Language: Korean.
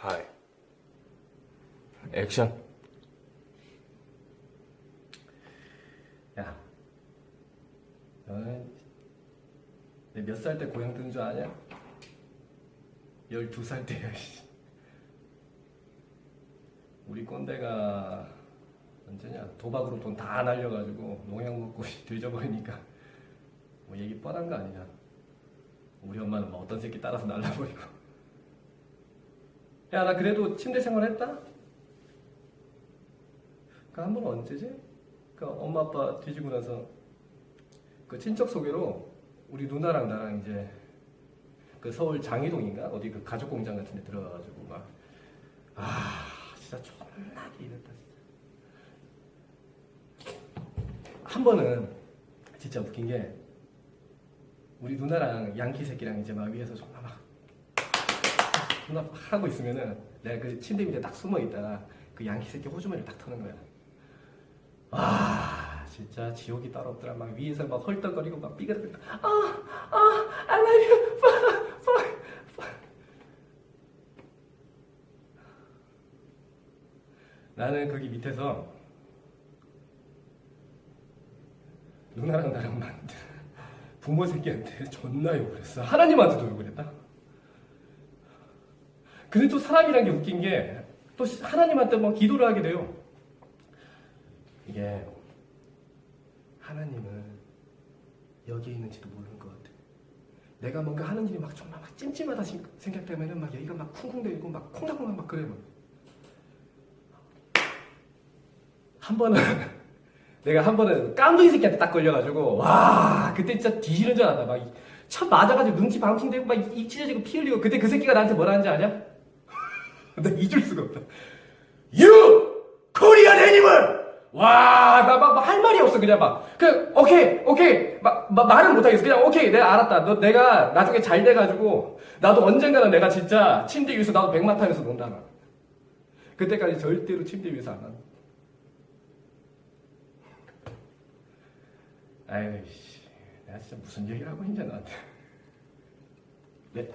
하이. 액션. 야, 너는 몇 살 때 고향 뜬 줄 아냐? 12살 때야, 씨. 우리 꼰대가 언제냐? 도박으로 돈 다 날려가지고 농약 먹고 뒤져버리니까 뭐 얘기 뻔한 거 아니냐? 우리 엄마는 뭐 어떤 새끼 따라서 날라버리고. 야, 나 그래도 침대 생활 했다? 그 한 번은 언제지? 그 엄마 아빠 뒤지고 나서 그 친척 소개로 우리 누나랑 나랑 이제 그 서울 장희동인가 어디 그 가족 공장 같은 데 들어가가지고 막 아 진짜 존나게 이랬다 진짜 한 번은 진짜 웃긴 게 우리 누나랑 양키 새끼랑 이제 막 위에서 존나 막 존나 하고 있으면은 내가 그 침대 밑에 딱 숨어 있다가 그 양키 새끼 호주머니를 딱 터는 거야. 와 진짜 지옥이 따로 없더라 막 위에서 막 헐떡거리고 막 삐그덕거리고. 아아 I love you. 나는 거기 밑에서 누나랑 나랑 만든 부모 새끼한테 존나 욕을 했어. 하나님한테도 욕을 했다 근데 또 사람이란 게 웃긴 게 또 하나님한테 뭐 기도를 하게 돼요 이게 하나님은 여기에 있는지도 모르는 것 같아. 내가 뭔가 하는 일이 막 정말 막 찜찜하다 생- 생각되면은 막 여기가 막 쿵쿵대고 막 콩닥콩닥 막 그래 막. 한 번은 내가 한 번은 깜둥이 새끼한테 딱 걸려가지고 와 그때 진짜 뒤지는 줄 알았다 막첫 맞아가지고 눈치 방팅되고 막 입 찢어지고 피 흘리고 그때 그 새끼가 나한테 뭐라 하는지 아냐? 나 잊을 수가 없다. You Korean animal! 와, 나 막 할 말이 없어, 그냥 막. 그, 오케이, 오케이. 막, 막 말은 못하겠어. 그냥 오케이, 내가 알았다. 너 내가 나중에 잘 돼가지고, 나도 언젠가는 내가 진짜 침대 위에서 나도 백마 타면서 논다. 나. 그때까지 절대로 침대 위에서 안 한다. 아유, 씨. 내가 진짜 무슨 얘기를 하고 있냐, 나한테. 네.